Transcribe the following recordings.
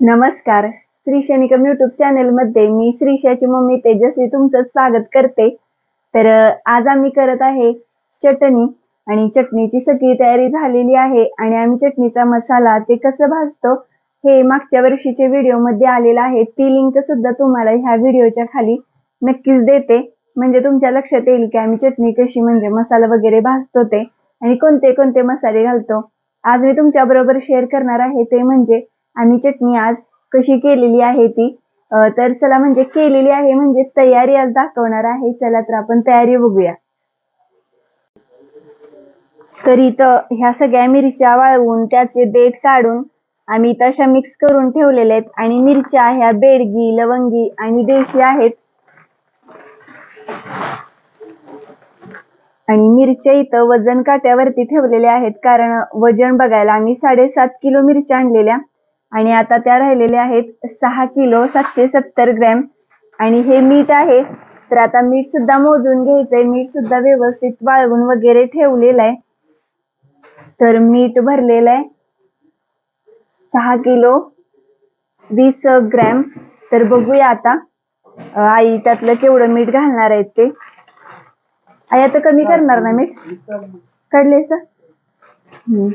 नमस्कार. श्री शनिकम युट्यूब चॅनलमध्ये मी श्रीशाची मम्मी तेजस्वी तुमचं स्वागत करते. तर आज आम्ही करत आहे चटणी आणि चटणीची सगळी तयारी झालेली आहे आणि आम्ही चटणीचा मसाला ते कसं भाजतो हे मागच्या वर्षीच्या व्हिडिओमध्ये आलेलं आहे. ती लिंक सुद्धा तुम्हाला ह्या व्हिडिओच्या खाली नक्कीच देते. म्हणजे तुमच्या लक्षात येईल की आम्ही चटणी कशी म्हणजे मसाला वगैरे भाजतो ते आणि कोणते कोणते मसाले घालतो. आज मी तुमच्या बरोबर शेअर करणार आहे ते म्हणजे आम्ही चटणी आज कशी केलेली आहे ती? तर चला म्हणजे केलेली आहे म्हणजे तयारी आज दाखवणार आहे. चला तर आपण तयारी बघूया. तर इथं ह्या सगळ्या मिरच्या वाळवून त्याचे देठ काढून आम्ही तशा मिक्स करून ठेवलेल्या आहेत. आणि मिरच्या ह्या बेडगी लवंगी आणि देशी आहेत. आणि मिरच्या इथं वजन काट्यावरती ठेवलेल्या आहेत. कारण वजन बघायला आम्ही साडेसात किलो मिरच्या आणलेल्या. आणि आता त्या राहिलेल्या आहेत सहा किलो सातशे सत्तर ग्रॅम. आणि हे मीठ आहे तर आता मीठ सुद्धा मोजून घ्यायचंय. मीठ सुद्धा व्यवस्थित वाळवून वगैरे ठेवलेलं आहे. तर मीठ भरलेलं आहे. सहा किलो वीस ग्रॅम. तर बघूया आता आई त्यातलं केवढं मीठ घालणार आहेत ते. आई आता कमी करणार ना मीठ? काढलेस? हम्म.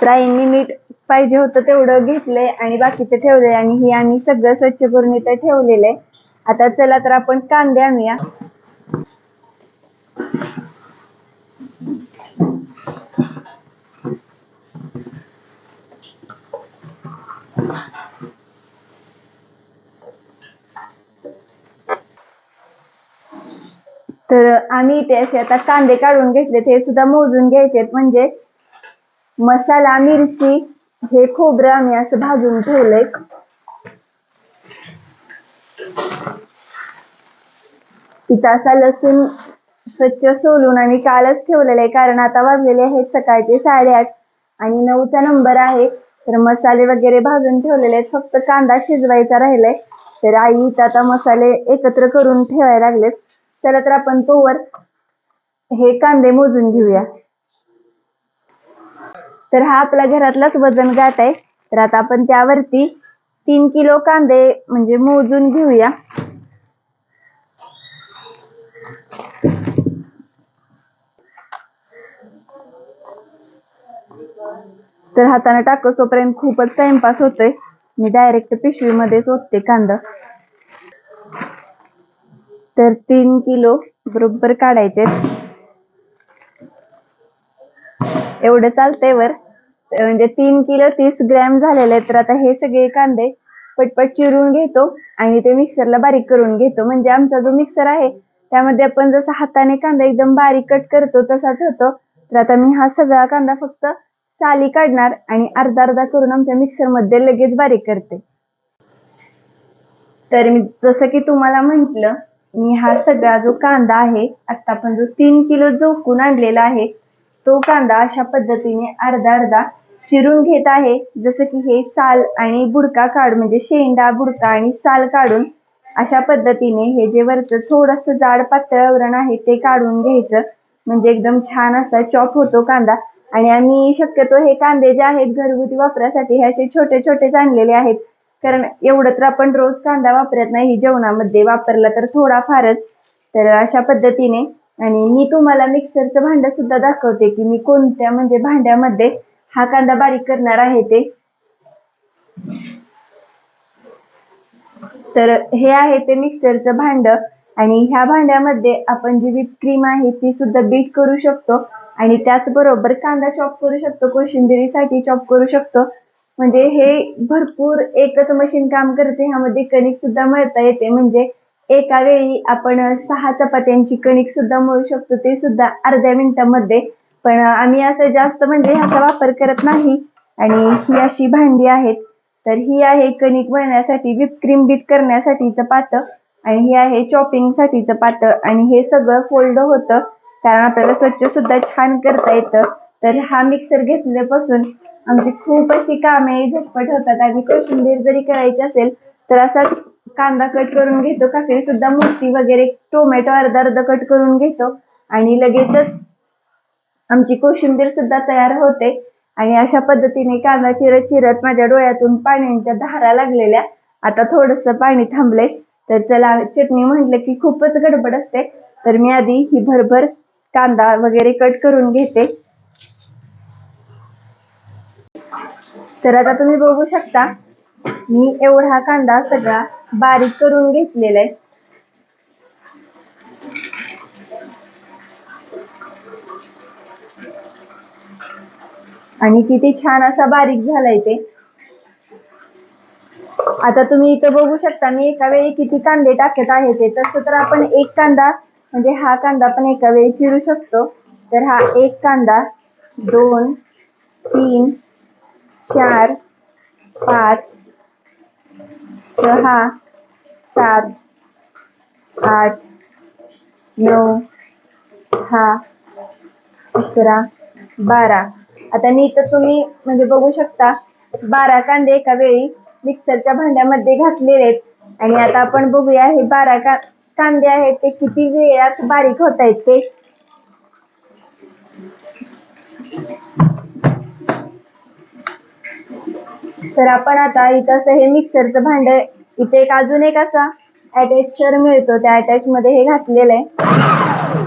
तर आईंनी मीठ पाहिजे होतं तेवढं घेतलंय आणि बाकीचं ठेवलंय आणि हे आम्ही सगळं स्वच्छ करून इथं ठेवलेलं आहे. आता चला तर आपण कांदे आणूया. तर आम्ही इथे असे आता कांदे काढून घेतलेत. हे सुद्धा मोजून घ्यायचेत. म्हणजे मसाला मिरची हे खोबरं आम्ही असं भाजून ठेवलंय. इथं असा लसूण स्वच्छ सोलून आणि कालच ठेवलेला आहे कारण आता वाजलेले आहेत सकाळचे साडेआठ आणि नऊचा नंबर आहे. तर मसाले वगैरे भाजून ठेवलेले आहेत फक्त कांदा शिजवायचा राहिलाय. तर आई इथं आता मसाले एकत्र करून ठेवायला लागलेत. चला तर आपण तोवर हे कांदे मोजून घेऊया. तर हा आपला घरातलाच वजन गाठ आहे. तर आता आपण त्यावरती तीन किलो कांदे म्हणजे मोजून घेऊया. तर हाताने टाकसोपर्यंत खूपच टाइमपास होतोय. मी डायरेक्ट पिशवीमध्येच ओतते कांदा. तर तीन किलो बरोबर काढायचे. एवढं चालतंय वर. म्हणजे तीन किलो तीस ग्रॅम झालेले आहेत. तर आता हे सगळे कांदे पटपट चिरून घेतो आणि ते मिक्सरला बारीक करून घेतो. म्हणजे आमचा जो मिक्सर आहे त्यामध्ये आपण जसं हाताने कांदा एकदम बारीक कट करतो तसाच होतो. तर आता मी हा सगळा कांदा फक्त साली काढणार आणि अर्धा अर्धा करून आमच्या मिक्सरमध्ये लगेच बारीक करते. तर मी जसं की तुम्हाला म्हंटल मी हा सगळा जो कांदा आहे आता आपण जो तीन किलो जोखून आणलेला आहे तो कांदा अशा पद्धतीने अर्धा अर्धा चिरून घेत आहे. जसं की हे साल आणि बुडका काढ म्हणजे शेंडा बुडका आणि साल काढून अशा पद्धतीने हे जे वरचं थोडस जाड पातळ आवरण आहे ते काढून घ्यायचं. म्हणजे एकदम छान असा चॉप होतो कांदा. आणि आम्ही शक्यतो हे कांदे जे आहेत घरगुती वापरासाठी हे असे छोटे छोटेच आणलेले आहेत. कारण एवढं तर आपण रोज कांदा वापरत नाही जेवणामध्ये वापरला तर थोडा फारच तर अशा पद्धतीने आणि मी तुम्हाला मिक्सरचं भांडं सुद्धा दाखवते की मी कोणत्या म्हणजे भांड्यामध्ये हा कांदा बारीक करणार आहे ते. तर हे आहे ते मिक्सरचं भांड आणि ह्या भांड्यामध्ये आपण जी व्हिप क्रीम आहे ती सुद्धा बीट करू शकतो आणि त्याचबरोबर कांदा चॉप करू शकतो कोशिंबिरीसाठी चॉप करू शकतो. म्हणजे हे भरपूर एकच मशीन काम करते ह्यामध्ये कणिक सुद्धा मळता येते. म्हणजे एका वेळी आपण सहा चपात्यांची कणिक सुद्धा मळू शकतो ते सुद्धा अर्ध्या मिनिटामध्ये. पण आम्ही असं जास्त म्हणजे ह्याचा वापर करत नाही. आणि ही अशी भांडी आहेत. तर ही आहे कणिक बनण्यासाठी व्हिप क्रीम बीट करण्यासाठीचं पातं. आणि ही आहे चॉपिंगसाठीचं पातं. आणि हे सगळं फोल्ड होतं. कारण आपल्याला स्वच्छ सुद्धा छान करता येतं. तर हा मिक्सर घेतल्यापासून आमची खूप अशी कामे झटपट होतात. आणि कोशिंबीर जरी करायची असेल तर असाच कांदा कट करून घेतो. काकडी सुद्धा मोठी वगैरे टोमॅटो अर्धा अर्धा कट करून घेतो. आणि लगेचच आमची कोशिंबीर सुद्धा तयार होते. आणि अशा पद्धतीने कांदा चिरत चिरत माझ्या डोळ्यातून पाण्याच्या धारा लागलेल्या आता थोडस पाणी थांबलंय. तर चला चटणी म्हटलं की खूपच गडबड असते. तर मी आधी ही भरभर कांदा वगैरे कट करून घेते. तर आता तुम्ही बघू शकता मी एवढा कांदा सगळा बारीक करून घेतलेला आहे. आणि किती छान असा बारीक झालाय ते. आता तुम्ही इथं बघू शकता मी एका वेळी किती कांदे टाकत आहे ते. तसं तर आपण एक कांदा म्हणजे हा कांदा पण एका वेळी चिरू शकतो. तर हा एक कांदा दोन तीन चार पाच सहा सात आठ नऊ दहा अकरा बारा. आता मी इथं तुम्ही म्हणजे बघू शकता बारा कांदे एका वेळी मिक्सरच्या भांड्यामध्ये घातलेले आहेत. आणि आता आपण बघूया हे बारा का कांदे आहेत ते किती वेळात बारीक होत आहेत ते. तर आपण आता इथं असं हे मिक्सरचं भांड इथे एक अजून एक असा अटॅचर मिळतो त्या अटॅच मध्ये हे घातलेलं आहे.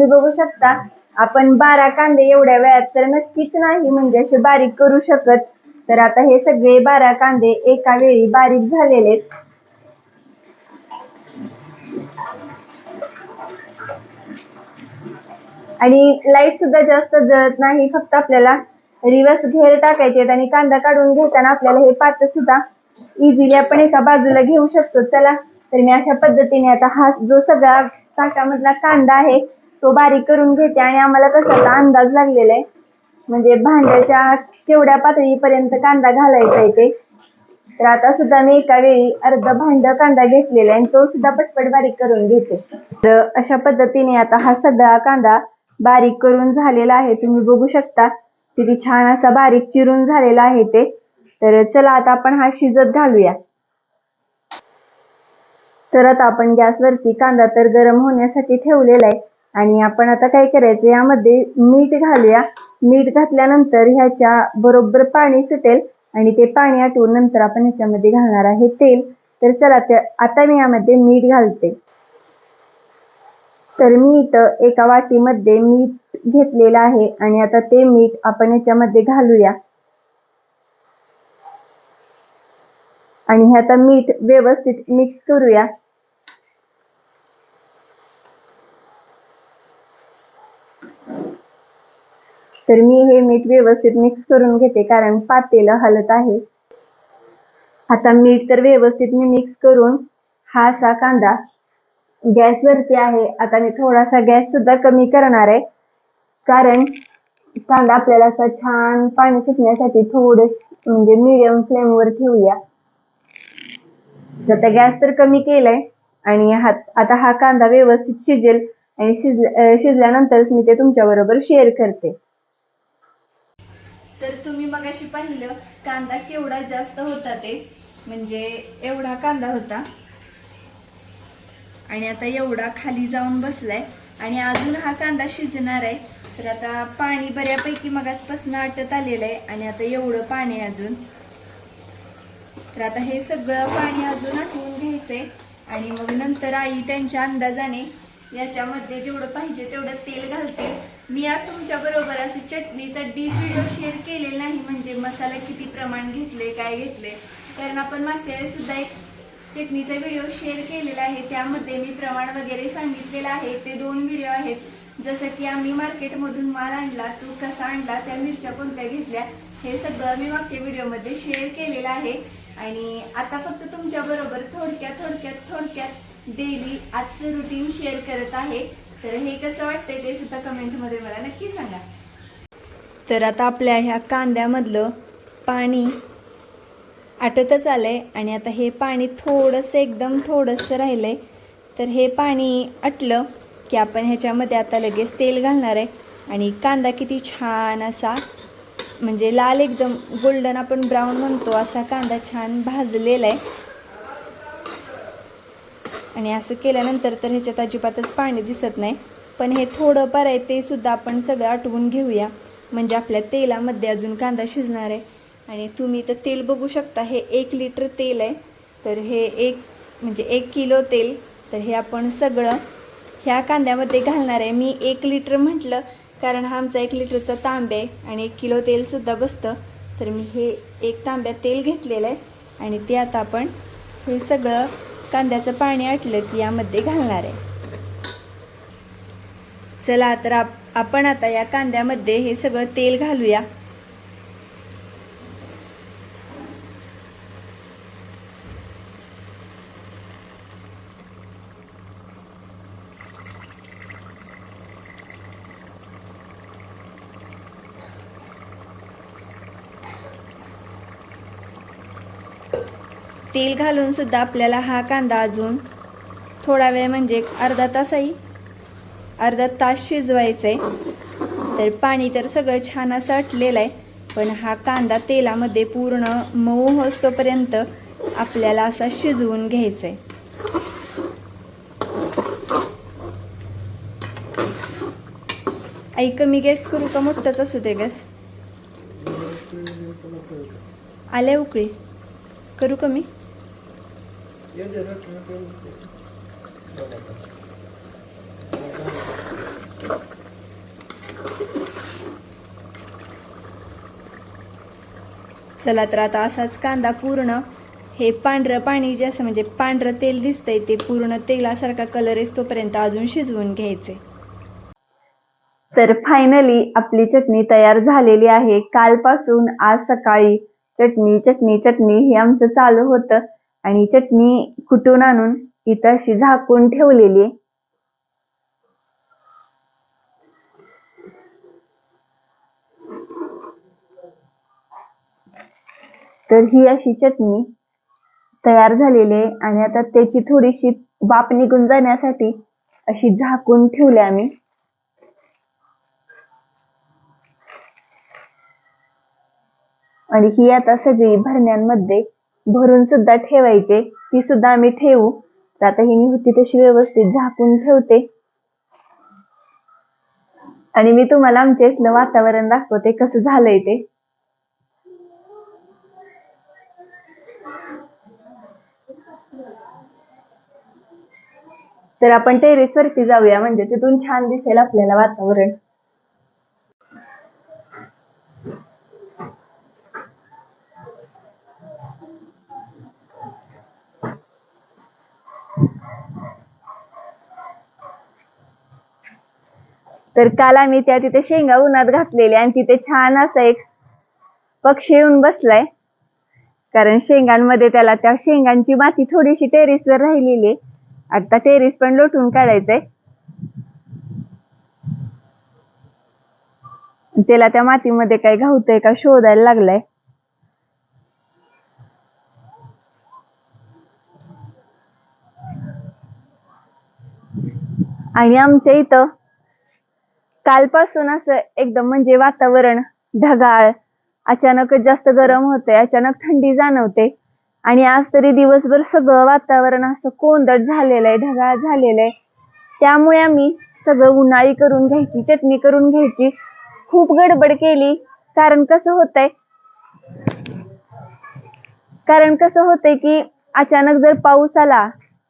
तुम्ही बघू शकता. आपण बारा कांदे एवढ्या वेळात तर नक्कीच नाही म्हणजे असे बारीक करू शकत. तर आता हे सगळे बारा कांदे एका वेळी बारीक झालेले आहेत. आणि लाइट सुद्धा जास्त जळत नाही फक्त आपल्याला रिवर्स घेर टाकायचे आहेत आणि कांदा काढून घेताना आपल्याला हे पात्र सुद्धा इझिली आपण एका बाजूला घेऊ शकतो. चला तर मी अशा पद्धतीने आता हा जो सगळा ताटामधला कांदा आहे तो बारीक करून घेते आणि आम्हाला कशाचा अंदाज लागलेला आहे. म्हणजे भांड्याच्या केवढ्या पातळीपर्यंत कांदा घालायचा आहे ते. तर आता सुद्धा मी एका वेळी अर्ध भांड कांदा घेतलेला आहे आणि तो सुद्धा पटपट बारीक करून घेते. तर अशा पद्धतीने आता हा सगळा कांदा बारीक करून झालेला आहे. तुम्ही बघू शकता किती छान असा बारीक चिरून झालेला आहे ते. तर चला आता आपण हा शिजत घालूया. तर आता आपण गॅसवरती कांदा तर गरम होण्यासाठी ठेवलेला आहे. आणि आपण आता काय करायचं यामध्ये मीठ घालूया. मीठ घातल्यानंतर ह्याच्या बरोबर पाणी सुटेल आणि ते पाणी आटवून नंतर आपण ह्याच्यामध्ये घालणार आहे तेल. तर चला ते आता मी यामध्ये मीठ घालते. तर मी इथं एका वाटीमध्ये मीठ घेतलेलं आहे आणि आता ते मीठ आपण ह्याच्यामध्ये घालूया. आणि हे आता मीठ व्यवस्थित मिक्स करूया. तर मी हे मीठ व्यवस्थित मिक्स करून घेते कारण पातेलं हलत आहे. आता मीठ तर व्यवस्थित मी मिक्स करून हा असा कांदा गॅसवरती आहे. आता मी थोडासा गॅस सुद्धा कमी करणार आहे कारण कांदा आपल्याला असा छान पाणी सुटण्यासाठी थोडं म्हणजे मीडियम फ्लेमवर ठेवूया. तर आता गॅस तर कमी केलाय आणि हा आता हा कांदा व्यवस्थित शिजेल आणि शिज शिजल्यानंतरच मी ते तुमच्या बरोबर शेअर करते. तर तुम्ही मगाशी पाहिलं कांदा केवढा जास्त होता ते. म्हणजे एवढा कांदा होता. आणि आता एवढा खाली जाऊन बसलाय. आणि अजून हा कांदा शिजणार आहे. तर आता पाणी बऱ्यापैकी मगासपासून आटत आलेलं आहे आणि आता एवढं पाणी अजून. तर आता हे सगळं पाणी अजून आटवून घ्यायचंय. आणि मग नंतर आई त्यांच्या अंदाजाने याच्यामध्ये जेवढं पाहिजे तेवढं तेल घालते मी आज तुमच्या बरोबर असं चटणीचा डीप व्हिडिओ शेअर केलेला नाही म्हणजे मसाला किती प्रमाण घेतले काय घेतले कारण आपण मागच्या वेळेस सुद्धा एक चटणीचा व्हिडिओ शेअर केलेला आहे. त्यामध्ये मी प्रमाण वगैरे सांगितलेलं आहे. ते दोन व्हिडिओ आहेत. जसं की आम्ही मार्केटमधून माल आणला तो कसा आणला त्या मिरच्या कोणत्या घेतल्या हे सगळं मी मागच्या व्हिडिओमध्ये शेअर केलेलं आहे. आणि आता फक्त तुमच्याबरोबर थोडक्यात थोडक्यात थोडक्यात डेली आजचं रुटीन शेअर करत आहे. तर हे कसं वाटतंय ते सुद्धा कमेंटमध्ये मला नक्की सांगा. तर आता आपल्या ह्या कांद्यामधलं पाणी आटतच आलंय आणि आता हे पाणी थोडंसं एकदम थोडंसं राहिलंय. तर हे पाणी आटलं की आपण ह्याच्यामध्ये आता लगेच तेल घालणार आहे. आणि कांदा किती छान असा म्हणजे लाल एकदम गोल्डन आपण ब्राऊन म्हणतो असा कांदा छान भाजलेला आहे. आणि असं केल्यानंतर तर ह्याच्यात अजिबातच पाणी दिसत नाही. पण हे थोडंफार आहे ते सुद्धा आपण सगळं आटवून घेऊया. म्हणजे आपल्या तेलामध्ये अजून कांदा शिजणार आहे. आणि तुम्ही तर तेल बघू शकता हे एक लिटर तेल आहे. तर हे एक म्हणजे एक किलो तेल. तर हे आपण सगळं ह्या कांद्यामध्ये घालणार आहे. मी एक लिटर म्हटलं कारण हा आमचा एक लिटरचा तांबे आहे आणि एक किलो तेलसुद्धा बसतं. तर मी हे एक तांब्या तेल घेतलेलं आहे. आणि ते आता आपण हे सगळं कांद्याचं पाणी आटलं की यामध्ये घालणार आहे. चला तर आप आपण आता या कांद्यामध्ये हे सगळं तेल घालूया. तेल घालून सुद्धा आपल्याला हा कांदा अजून थोडा वेळ म्हणजे एक अर्धा तासही अर्धा तास शिजवायचं आहे तर पाणी तर सगळं छान असं आटलेलं आहे. पण हा कांदा तेलामध्ये पूर्ण मऊ होतोपर्यंत आपल्याला असा शिजवून घ्यायचा आहे आई कमी गॅस करू का? मोठंच असू दे गॅस. आल्या उकळी. करू कमी? चला तर आता असाच कांदा पूर्ण. हे पांढरं पाणी जे असं म्हणजे पांढरं तेल दिसतंय ते पूर्ण तेलासारखा कलर तोपर्यंत अजून शिजवून घ्यायचे. तर फायनली आपली चटणी तयार झालेली आहे. कालपासून आज सकाळी चटणी चटणी चटणी हे आमचं चालू होतं. आणि चटणी कुटून आणून इथं अशी झाकून ठेवलेली आहे. तर ही अशी चटणी तयार झालेली आहे आणि आता त्याची थोडीशी बाप निघून जाण्यासाठी अशी झाकून ठेवली आम्ही. आणि ही आता सगळी भरण्यांमध्ये भरून सुद्धा ठेवायचे ती सुद्धा आम्ही ठेवू. तर आता ही मी होती तशी व्यवस्थित झाकून ठेवते. आणि मी तुम्हाला आमच्या इथलं वातावरण दाखवते कसं झालंय ते. तर आपण टेरेस वरती जाऊया म्हणजे तिथून छान दिसेल आपल्याला वातावरण. तर काल आम्ही त्या तिथे शेंगा उन्हात घातलेल्या आणि तिथे छान असा एक पक्षी येऊन बसलाय. कारण शेंगांमध्ये त्याला त्या शेंगांची माती थोडीशी टेरिसवर राहिलेली आहे. आता टेरेस पण लोटून काढायचंय. त्याला त्या मातीमध्ये काय घावतंय का शोधायला लागलाय. आणि आमच्या इथं कालपासून असं एकदम म्हणजे वातावरण ढगाळ अचानकच जास्त गरम होते अचानक थंडी जाणवते. आणि आज तरी दिवसभर सगळं वातावरण असं कोंदट झालेलं आहे ढगाळ झालेलं आहे त्यामुळे आम्ही सगळं उन्हाळी करून घ्यायची चटणी करून घ्यायची. खूप गडबड केली. कारण कसं होतंय? कारण कसं होतंय की अचानक जर पाऊस आला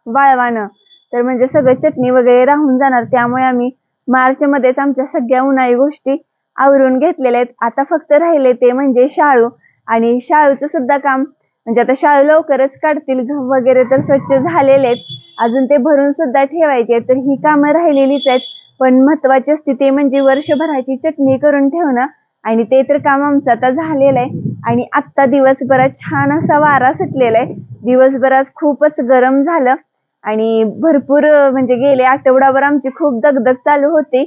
वाळवानं तर म्हणजे सगळं चटणी वगैरे राहून जाणार. त्यामुळे आम्ही मार्च मध्येच आमच्या सगळ्या उन्हाळी गोष्टी आवरून घेतलेल्या आहेत. आता फक्त राहिले ते म्हणजे शाळू. आणि शाळूचं सुद्धा काम म्हणजे आता शाळू लवकरच काढतील. गहू वगैरे तर स्वच्छ झालेले आहेत. अजून ते भरून सुद्धा ठेवायचे आहेत. तर ही कामं राहिलेलीच आहेत. पण महत्वाची असते ते म्हणजे वर्षभराची चटणी करून ठेवणं. आणि ते तर काम आमचं आता झालेलं आहे. आणि आत्ता दिवसभरात छान असा वारा सुटलेला आहे. दिवसभरात खूपच गरम झालं. आणि भरपूर म्हणजे गेले आठवडाभर आमची खूप दगदग चालू होती.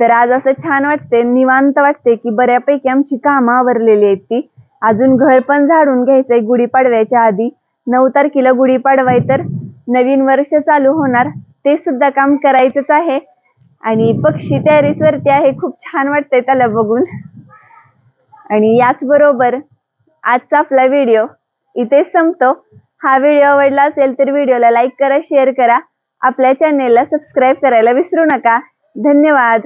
तर आज असं छान वाटते निवांत वाटते की बऱ्यापैकी आमची कामं आवरलेली आहेत ती. अजून घर पण झाडून घ्यायचंय गुढीपाडव्याच्या आधी. नऊ तारखेला गुढीपाडवाय तर नवीन वर्ष चालू होणार. ते सुद्धा काम करायचंच आहे. आणि पक्षी तयारीस वरती आहे. खूप छान वाटतंय त्याला बघून. आणि याच बरोबर आजचा आपला व्हिडिओ इथेच संपतो. हा व्हिडिओ आवडला असेल तर व्हिडिओला लाईक करा शेअर करा. आपल्या चॅनेलला सबस्क्राईब करायला विसरू नका. धन्यवाद.